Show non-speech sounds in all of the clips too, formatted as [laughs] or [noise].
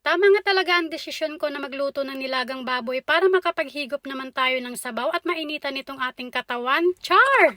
Tama nga talaga ang desisyon ko na magluto ng nilagang baboy para makapaghigop naman tayo ng sabaw at mainitan itong ating katawan. Char!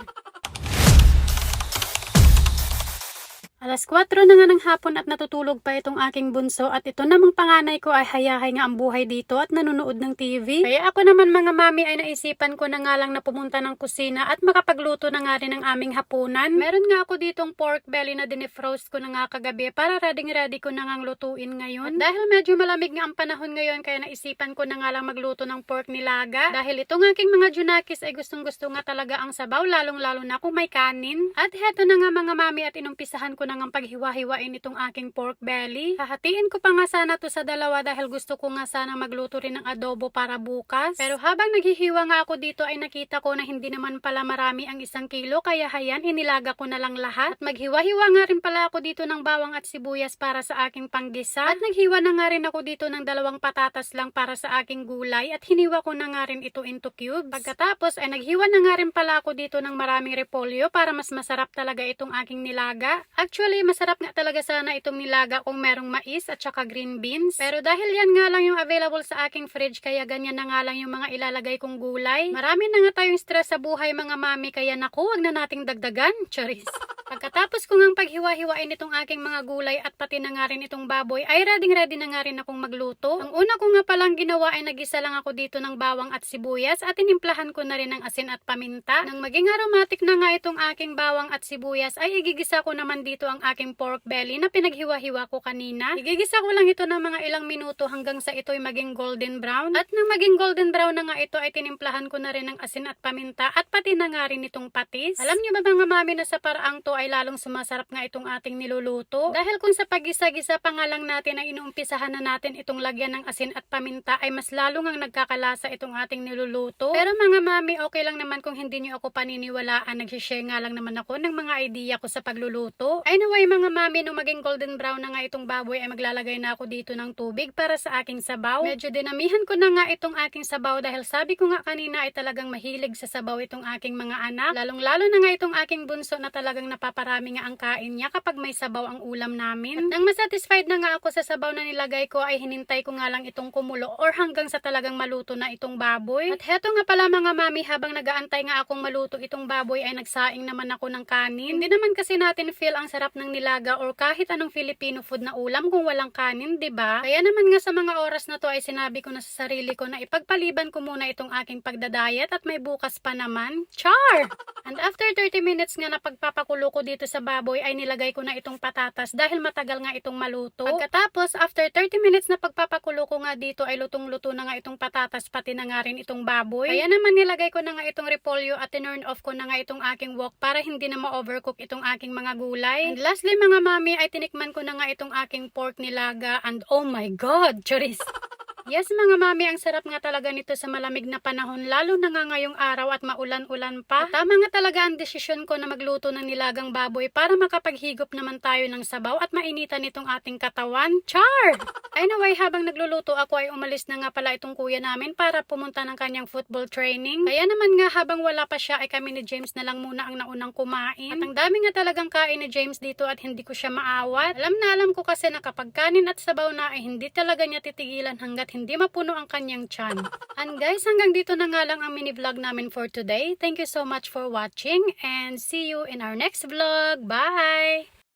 Alas 4 na nga ng hapon at natutulog pa itong aking bunso at ito namang panganay ko ay hayahay nga ang buhay dito at nanonood ng TV. Kaya ako naman mga mami ay naisipan ko na nga lang na pumunta ng kusina at makapagluto na nga rin ng aming hapunan. Meron nga ako ditong pork belly na dinefrost ko na nga kagabi para ready ready ko na nga lutuin ngayon. At dahil medyo malamig nga ang panahon ngayon kaya naisipan ko na nga lang magluto ng pork nilaga. Dahil itong aking mga junakis ay gustong gusto nga talaga ang sabaw lalong lalo na kung may kanin. At heto na nga mga mami at inumpisahan ko na nga paghiwa-hiwain itong aking pork belly. Hahatiin ko pa nga sana to sa dalawa dahil gusto ko nga sana magluto rin ng adobo para bukas. Pero habang naghihiwa nga ako dito ay nakita ko na hindi naman pala marami ang isang kilo kaya hayan inilaga ko na lang lahat. At maghiwa-hiwa nga rin pala ako dito ng bawang at sibuyas para sa aking panggisa. At naghiwa na nga rin ako dito ng dalawang patatas lang para sa aking gulay at hiniwa ko na nga rin ito into cubes. Pagkatapos ay naghiwa na nga rin pala ako dito ng maraming repolyo para mas masarap talaga itong aking nilaga. Actually, masarap nga talaga sana itong nilaga kung merong mais at saka green beans. Pero dahil yan nga lang yung available sa aking fridge kaya ganyan na nga lang yung mga ilalagay kong gulay. Marami na nga tayong stress sa buhay mga mami kaya naku, wag na nating dagdagan. Charis. [laughs] Pagkatapos ko ngang paghiwa-hiwain itong aking mga gulay at pati na nga rin itong baboy, ay ready-ready na nga rin akong magluto. Ang una ko nga palang ginawa ay nagisa lang ako dito ng bawang at sibuyas at tinimplahan ko na rin ng asin at paminta. Nang maging aromatic na nga itong aking bawang at sibuyas, ay igigisa ko naman dito ang aking pork belly na pinaghiwa-hiwa ko kanina. Igigisa ko lang ito ng mga ilang minuto hanggang sa ito'y maging golden brown. At nang maging golden brown na nga ito ay tinimplahan ko na rin ng asin at paminta at pati na nga rin itong patis. Alam niyo ba mga mami na sa paraang to ay lalong sumasarap nga itong ating niluluto? Dahil kung sa pagisa-gisa pa nga lang natin ay inuumpisahan na natin itong lagyan ng asin at paminta ay mas lalo ngang nagkakalasa itong ating niluluto. Pero mga mami, okay lang naman kung hindi niyo ako paniniwalaan. Nagsishare nga lang naman ako ng mga idea ko sa pagluluto. Anyway mga mami, nung maging golden brown na nga itong baboy ay maglalagay na ako dito ng tubig para sa aking sabaw. Medyo dinamihan ko na nga itong aking sabaw dahil sabi ko nga kanina ay talagang mahilig sa sabaw itong aking mga anak. Lalong lalo na nga itong aking bunso na talagang napaparami nga ang kain niya kapag may sabaw ang ulam namin. At nang masatisfied na nga ako sa sabaw na nilagay ko ay hinintay ko nga lang itong kumulo or hanggang sa talagang maluto na itong baboy. At heto nga pala mga mami habang nagaantay nga akong maluto itong baboy ay nagsaing naman ako ng kanin. Hindi naman kasi natin feel ang sarap ng nilaga or kahit anong Filipino food na ulam kung walang kanin, 'di ba? Kaya naman nga sa mga oras na to ay sinabi ko na sa sarili ko na ipagpaliban ko muna itong aking pagdadayet at may bukas pa naman. Char! [laughs] And after 30 minutes nga na pagpapakulo ko dito sa baboy ay nilagay ko na itong patatas dahil matagal nga itong maluto. Pagkatapos, after 30 minutes na pagpapakulo ko nga dito ay lutong-luto na nga itong patatas pati na nga rin itong baboy. Kaya naman nilagay ko na nga itong repolyo at tinurn off ko na nga itong aking wok para hindi na ma-overcook itong aking mga gulay. And lastly mga mami ay tinikman ko na nga itong aking pork nilaga and oh my god, choris! [laughs] Yes mga mami, ang sarap nga talaga nito sa malamig na panahon lalo na nga ngayong araw at maulan-ulan pa. At tama nga talaga ang desisyon ko na magluto ng nilagang baboy para makapaghigop naman tayo ng sabaw at mainitan itong ating katawan. Char! [laughs] Anyway, habang nagluluto ako ay umalis na nga pala itong kuya namin para pumunta ng kanyang football training. Kaya naman nga habang wala pa siya ay kami ni James na lang muna ang naunang kumain. At ang dami nga talagang kain ni James dito at hindi ko siya maawat. Alam na alam ko kasi na kapag kanin at sabaw na ay hindi talaga niya titigilan hanggat hindi mapuno ang kanyang tiyan. And guys, hanggang dito na nga lang ang mini vlog namin for today. Thank you so much for watching and see you in our next vlog. Bye!